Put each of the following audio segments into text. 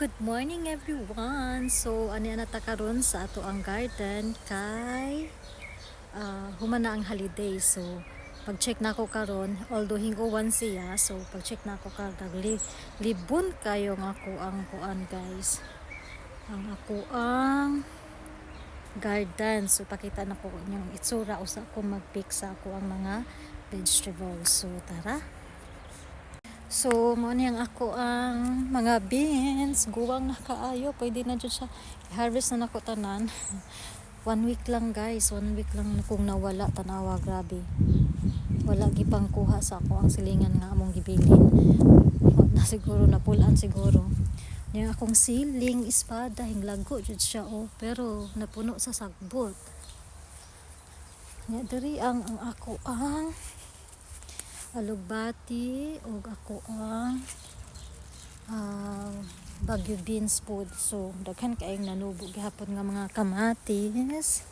Good morning everyone. So ani ana ta karon sa ato ang garden kay ah, humana ang holiday. So pag-check na ko karon although hinguwan siya so pag-check na ko karon li, libon kayo nga ako ang kuan guys. Ang ako ang garden. So pakita na ko yung itsura usa ko mag-pick sa ako ang mga vegetables. So tara. So, mo niyang ako ang mga beans, guwang na kaayo, pwede na dyan siya i-harvest na nako tanan. One week lang guys, one week lang kung nawala tanawa, grabe. Wala gipang kuha sa ako ang silingan nga among gibilin. Na siguro napulan siguro. Yung akong siling espada hinglago jud siya oh, pero napuno sa sagbot. Nya diri ang ang ako ang alugbati ug ako ang ah, bagyo beans food. So daghan kaayong nanubo gihapon nga mga kamatis.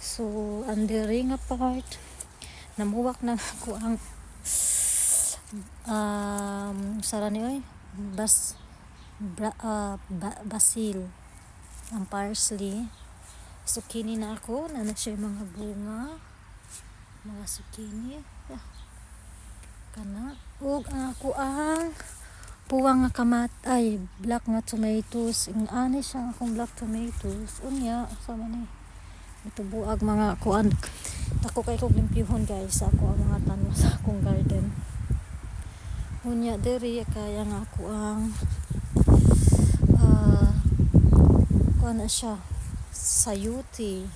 So andiri nga part namuwak na ako ang um, sara ni oy bas bra, ah, ba, basil ang parsley. Zucchini na ako na na siya mga bunga mga zucchini. Ah, kana. Ug ang ako ang puwang nga kamat ay black nga tomatoes. Ing ani siya akong black tomatoes. Unya sa man ni. Ito buag mga kuan ako kay kog limpyuhon guys ako ang mga tanom sa akong garden. Unya diri kaya nga ako ang ah kuan na siya sayuti.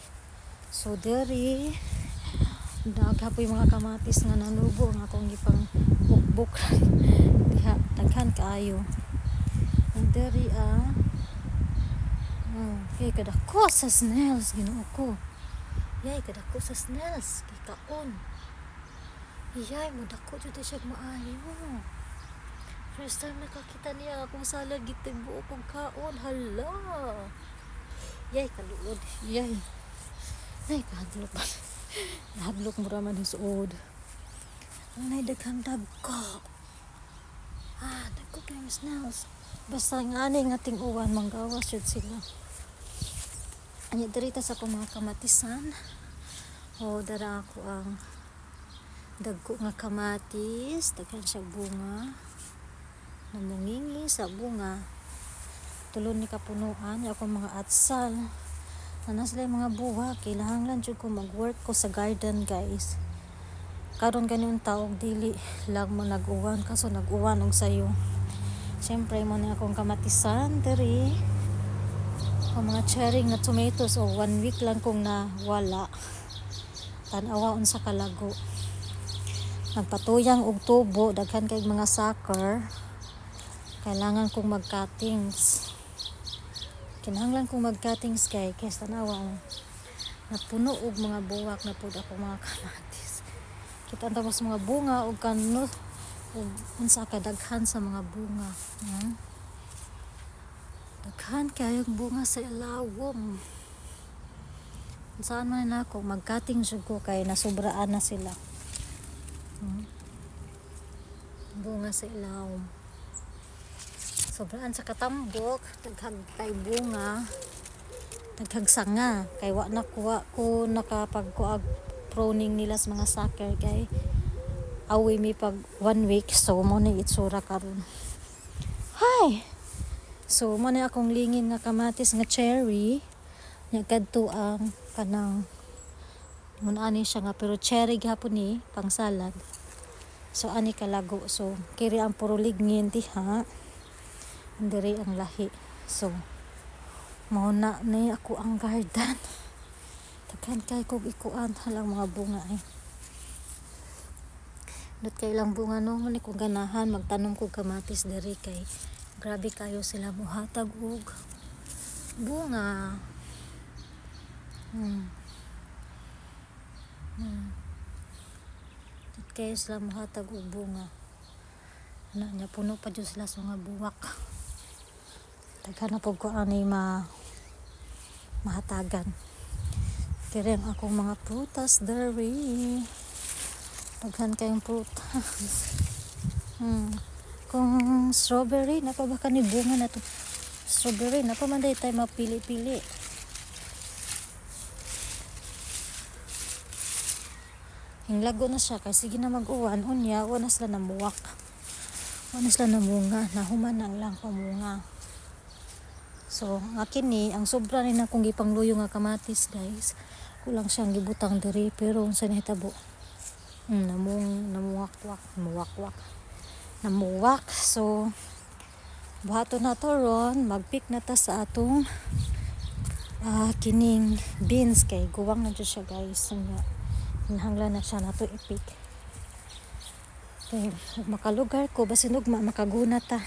So diri daghapoy mga kamatis nga nanubo nga akong gipang bukbuk. Diha daghan kaayo. Ang diri ah. Oh, kay kadako sa snails Ginoo ko. Yay kadako sa snails kay yay mo dako jud siya maayo. First time nakakita niya akong salad gitag buo kong kaon hala. Yay kaluod. Yay. Nay, kahadlok ba? Nahadlok mo raman his old. Ang nay daghang dagko. Ah, dagko kay mas. Basta nga ani nga ting uwan manggawas jud sila. Anya dirita sa akong mga kamatisan. O dara ako ang dagko nga kamatis, daghan siya bunga. Namungingi sa bunga. Tulon ni kapunuan, ako mga atsal. Ana sila mga buwa, kailangan lang jud ko mag-work ko sa garden, guys. Karon ganon taog dili lang mo nag-uwan kaso nag-uwan og sayo. Siyempre mo na akong kamatisan diri. Ang mga cherry nga tomatoes o one week lang kong nawala. Tanawa unsa kalago. Nagpatuyang og tubo daghan kay mga sucker. Kailangan kong mag-cuttings kinahanglan kong mag-cuttings kay kay tanawa ang napuno og mga buwak na pud ako mga kamatis kita tapos mga bunga og kano og unsa ka daghan sa mga bunga hmm? daghan kayong bunga sa ilawom saan man na ako mag-cutting jud ko kay nasubraan na sila hmm? bunga sa ilawom sobraan sa katambok. Daghag kay bunga. Daghag sanga. Kay wa na ko nakapagkuag proning nila sa mga sucker kay awi mi pag one week. So mo ni itsura karon. Hi so mo ni akong lingin nga kamatis nga cherry. Nya kadto ang kanang mun ani siya nga pero cherry gihapon ni pang salad. So ani kalago. So kiri ang puro lignin diha diri ang lahi. So mao na ni ako ang garden. Daghan kay kog ikuan halang mga bunga eh Dut kay lang bunga no? Ni kung ganahan magtanom kog kamatis diri kay grabe kayo sila muhatag og bunga. Hmm. Hmm. Dut kayo sila muhatag og bunga. Na niya puno pa dyan sila sa mga buwak daghan na po ko ani ma mahatagan kaya ang akong mga prutas dairy daghan kayong prutas hmm. kung strawberry napabaka ni bunga na to Strawberry, napamanday tayo mapili-pili. Hinglago na siya, kasi sige na mag-uwan, unya, wala na sila namuwak. Wala na sila namunga, nahuman na lang pamunga. So, ang akin ni, ang sobra ni na kung gipangluyo nga kamatis, guys. Kulang siyang gibutang diri, pero sa nahitabo. Hmm, namung, namuwak-wak, namuwak-wak. Namuwak, so, buhato na to ron, mag-pick na ta sa atong ah, kining beans kay guwang na siya guys. Nga, hinahanglan na siya na to i-pick. Kay, ug makalugar ko, basin ugma, makaguna ta.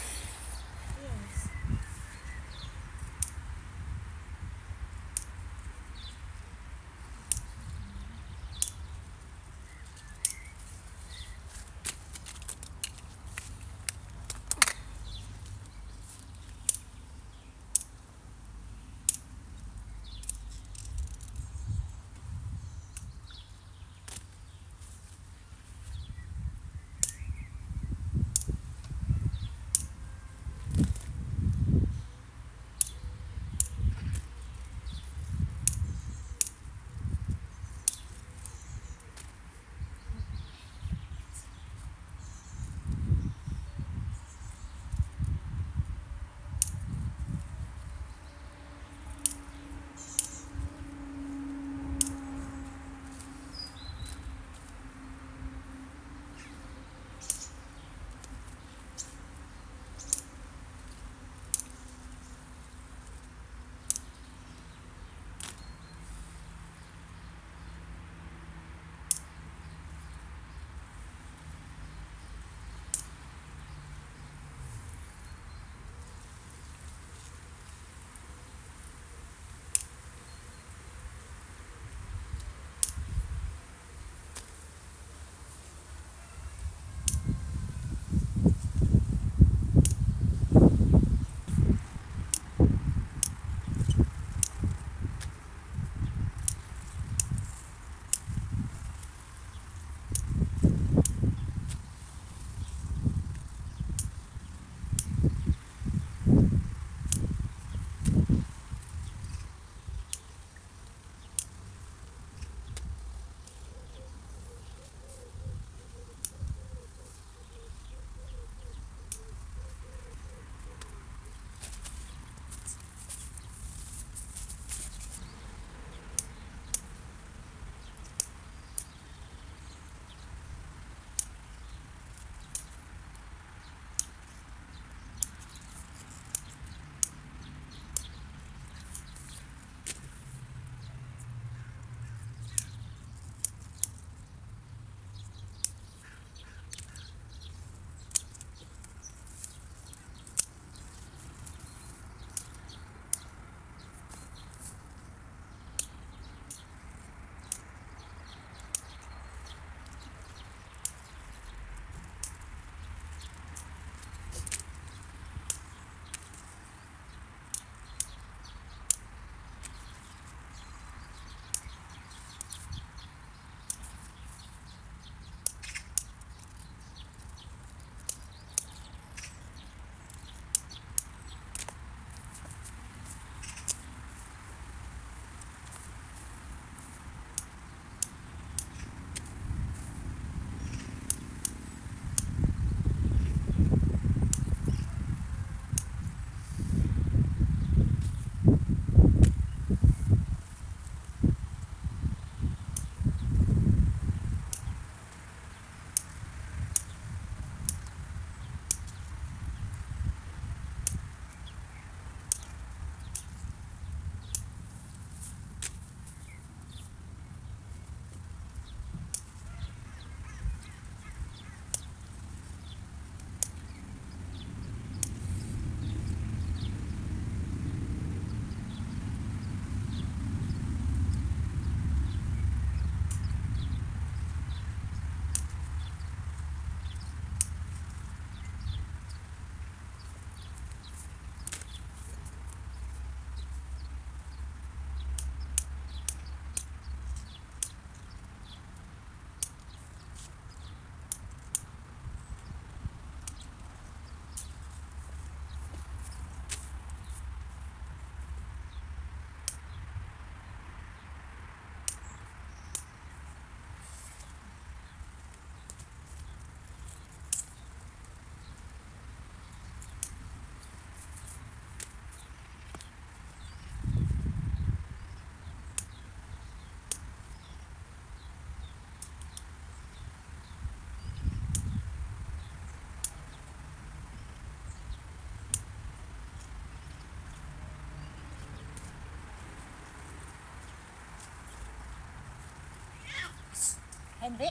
Henry?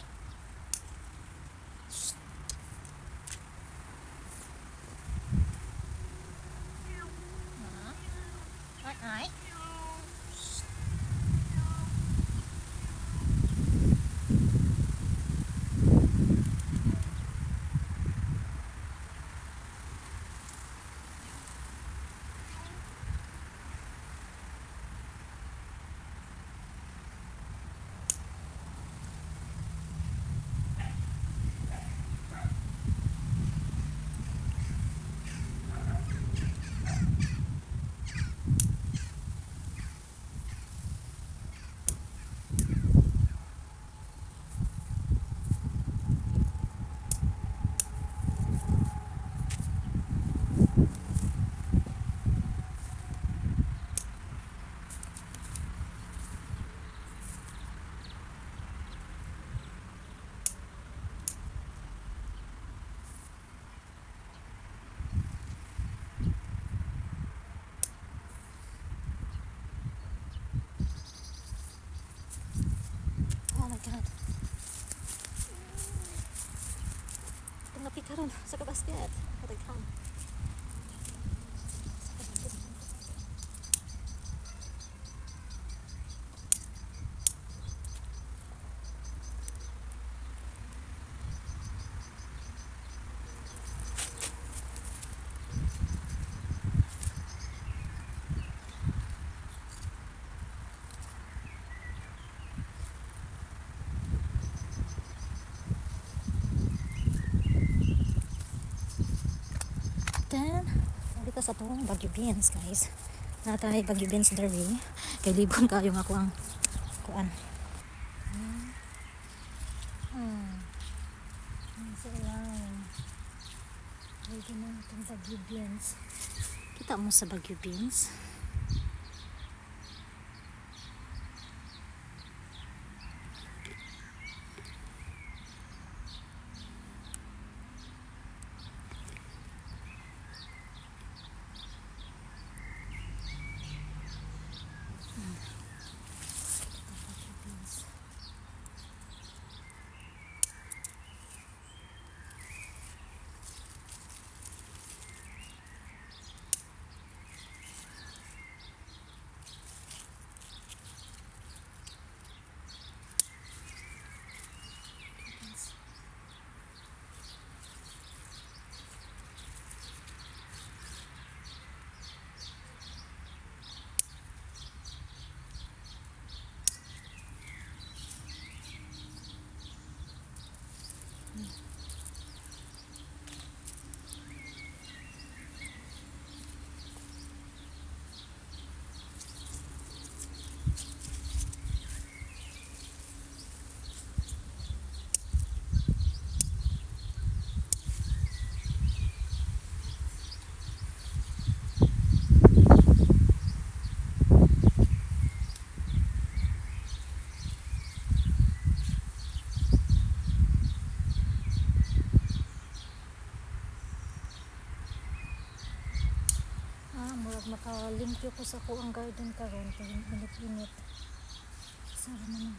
Ay, ay. Oh God. Tungapi ka sa kabasket. Kataghan. Then, dito sa itong Baguio Beans, guys. Natay Baguio Beans dere. Kay libon kayo nga ko ang kuan. Hmm. Hmm. Ang silang. Pwede na itong Baguio Beans. Kita mo sa Baguio Beans. Baguio Beans. Beans. Ah, murag makalimpyo ko sa kuang garden karon kay init-init. Sara naman.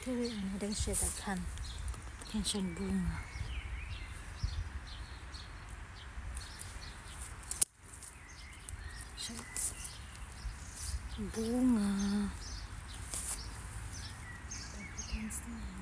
Kaya ano din siya daghan. Daghan siyang bunga. Siya. Bunga. Daghan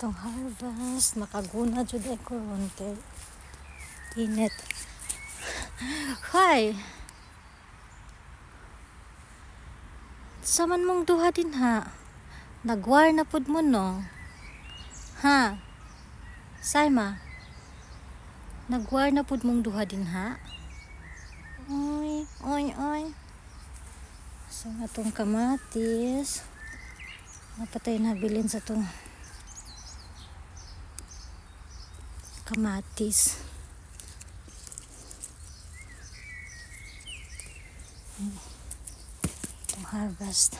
atong harvest. Makaguna jud ay karon kay init hi saman mong duha din ha? Nagwar na pud mo no? Ha? Saima nagwar na pud mong duha din ha? Oy oy oy. Sa atong kamatis napatay na bilin sa tong kamatis. Itong harvest.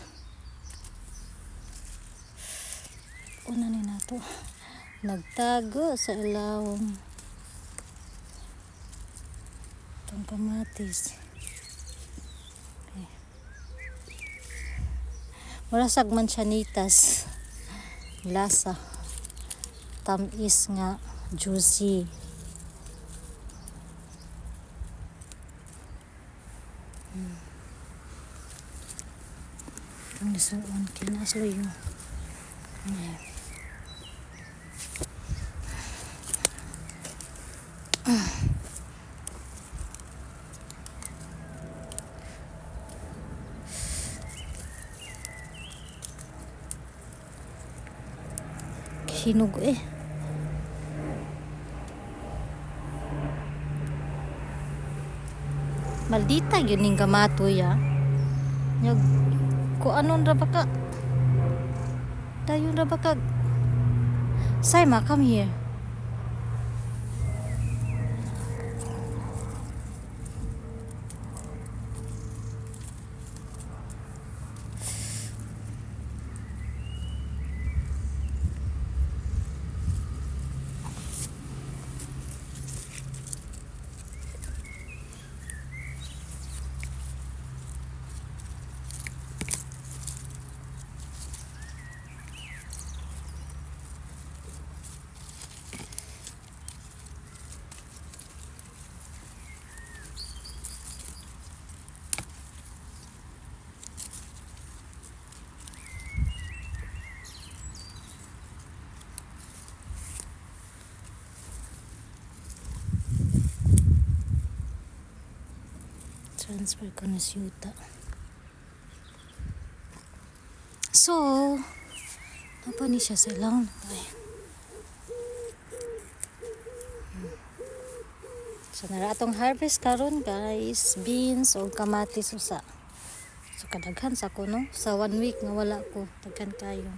Una ni nato nagtago sa ilawom itong kamatis. Okay. Murasag man siya nitas lasa. Tamis nga juicy. Hmm. ang lisuon kinaslo yun. Ayan. hinog eh maldita yun yung gamatoy ah Nyag, ko anon ra ba ka dayon ra Saima come here transfer ko na si Yuta. So, apa ni siya sa lang? Hmm. So, nara atong harvest karon guys. Beans o kamatis usa. So, kadaghan sa ko? Sa one week nga wala ko. Daghan kayo.